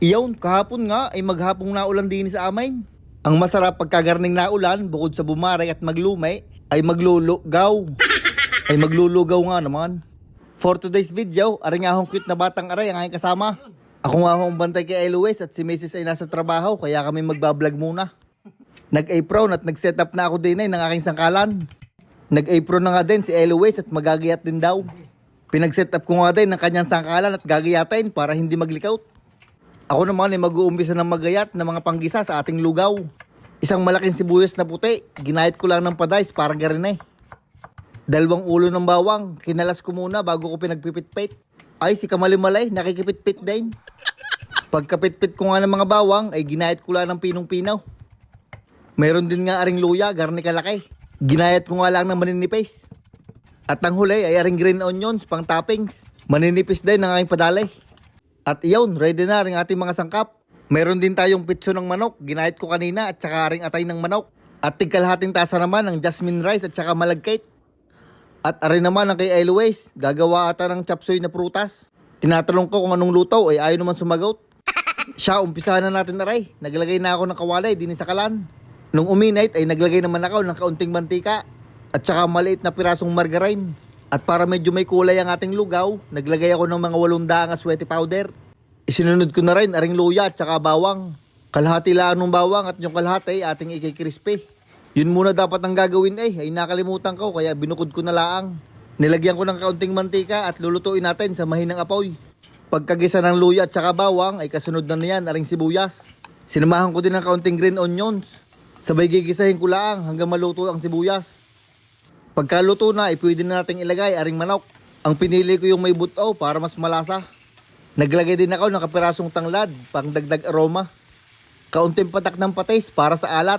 Iyon, kahapon nga ay maghapong naulan din sa amin. Ang masarap pagkagarning naulan, bukod sa bumaray at maglumay, ay maglulugaw. ay maglulugaw nga naman. For today's video, aring ahong cute na batang aray ang aking kasama. Ako nga akong bantay kay Eloise at si Mrs. ay nasa trabaho kaya kami magbablog muna. Nag-apron at nag-set up na ako din ay ng aking sangkalan. Nag-apron na nga din si Eloise at magagayat din daw. Pinag-set up ko nga din ng kanyang sangkalan at gagayatin para hindi maglikaut. Ako naman ay mag-uumpisa ng magayat ng mga panggisa sa ating lugaw. Isang malaking sibuyas na puti, ginahit ko lang ng padays para garinay. Dalawang ulo ng bawang, kinalas ko muna bago ko pinagpipit-pit. Ay, si Kamalimalay, nakikipit-pit din. Pagkapit-pit ko nga ng mga bawang, ay ginahit ko lang ng pinong-pinaw. Meron din nga aring luya, garni kalaki. Ginayat ko nga lang ng maninipis. At ang huli ay aring green onions, pang toppings. Maninipis din ang aking padalay. At iyon, ready na rin ating mga sangkap. Meron din tayong pitso ng manok, ginahit ko kanina at saka ring atay ng manok. At tigkalahating tasa naman ng jasmine rice at saka malagkit. At arin naman ang kay Eloise, gagawa ata ng chapsoy na prutas. Tinatanong ko kung anong luto ay ayaw naman sumagot. Siya, umpisahan na natin aray. Naglagay na ako ng kawalay din sa kalan. Nung uminait ay naglagay naman ako ng kaunting mantika at saka maliit na pirasong margarine. At para medyo may kulay ang ating lugaw, naglagay ako ng mga walong daang aswete powder. Isinunod ko na rin aring luya at saka bawang. Kalahati lang ng bawang at yung kalahati ay ating ikikrispi. Yun muna dapat ang gagawin eh, ay nakalimutan ko kaya binukod ko na laang. Nilagyan ko ng kaunting mantika at lulutuin natin sa mahinang apoy. Pagkagisa ng luya at saka bawang ay kasunod na niyan aring sibuyas. Sinamahan ko din ng kaunting green onions. Sabay gigisahin ko lang hanggang maluto ang sibuyas. Pagkaluto na, pwede na nating ilagay aring manok. Ang pinili ko yung may buto para mas malasa. Naglagay din ako ng kapirasong tanglad, pang dagdag aroma. Kaunting patak ng patis para sa alat.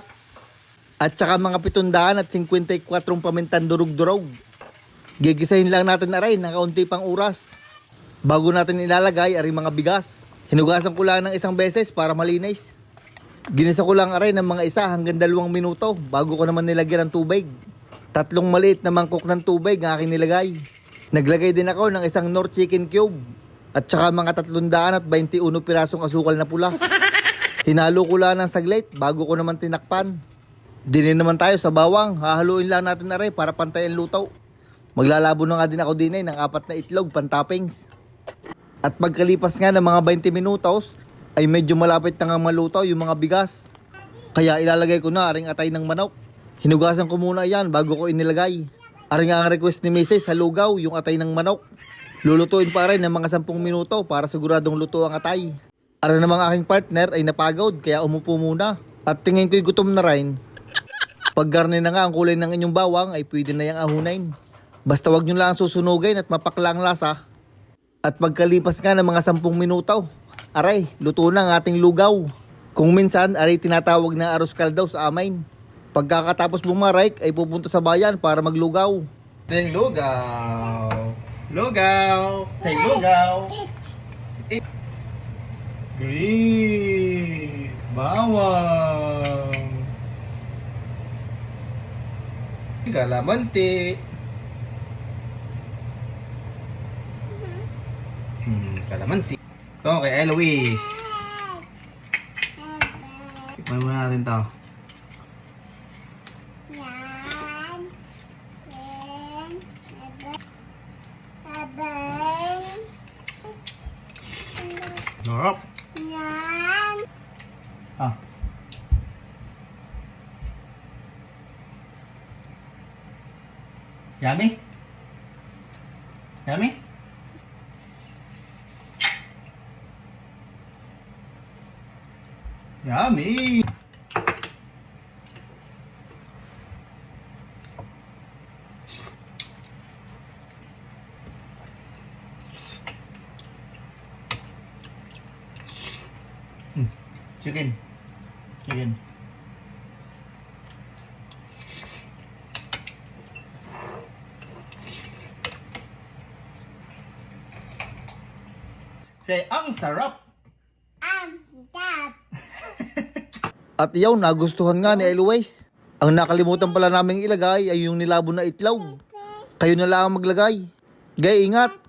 At saka mga pitundaan at 54 pamintan durug-durog. Gigisahin lang natin aray ng kaunti pang oras. Bago natin ilalagay aring mga bigas. Hinugasan ko lang ng isang beses para malinis. Ginisa ko lang aray ng mga isa hanggang dalawang minuto bago ko naman nilagyan ng tubig. Tatlong maliit na mangkok ng tubig ang aking nilagay. Naglagay din ako ng isang Nor Chicken Cube at saka mga 321 pirasong asukal na pula. Hinalo ko lang ng saglit bago ko naman tinakpan. Dinin naman tayo sa bawang, hahaluin lang natin na rin para pantay ang luto. Maglalabo na nga din ako din eh ng apat na itlog, pantoppings. At pagkalipas nga ng mga 20 minutos, ay medyo malapit na nga maluto yung mga bigas. Kaya ilalagay ko na aring atay ng manok. Hinugasan ko muna yan bago ko inilagay. Aring nga ang request ni Mrs. sa lugaw yung atay ng manok. Lulutuin pa rin ng mga 10 minuto para siguradong luto ang atay. Ara namang aking partner ay napagod kaya umupo muna. At tingin ko'y gutom na rin. Pag garni na nga ang kulay ng inyong bawang ay pwede na yung ahunain. Basta wag nyo lang susunugin at mapakla ang lasa. At pagkalipas nga ng mga 10 minuto, aray, luto na ang ating lugaw. Kung minsan, aray tinatawag na aros kaldaw sa amin. Pagkakatapos bumarike ay pupunta sa bayan para maglugaw. Ting lugaw. Lugaw. Say lugaw. Green. Bawang. Kalamanti. Hmm, kalamansi. Ito kay Eloise. Tikman muna natin to. Yan. Yan. Abang. Sarap. Yan. Ah. Yummy? Yummy? Yummy! Mm. Chicken. Chicken. Say, ang sarap! Ang tap. At iyaw, nagustuhan nga ni Eloise. Ang nakalimutan pala naming ilagay ay yung nilabo na itlog. Kayo na lang ang maglagay. Gaya ingat,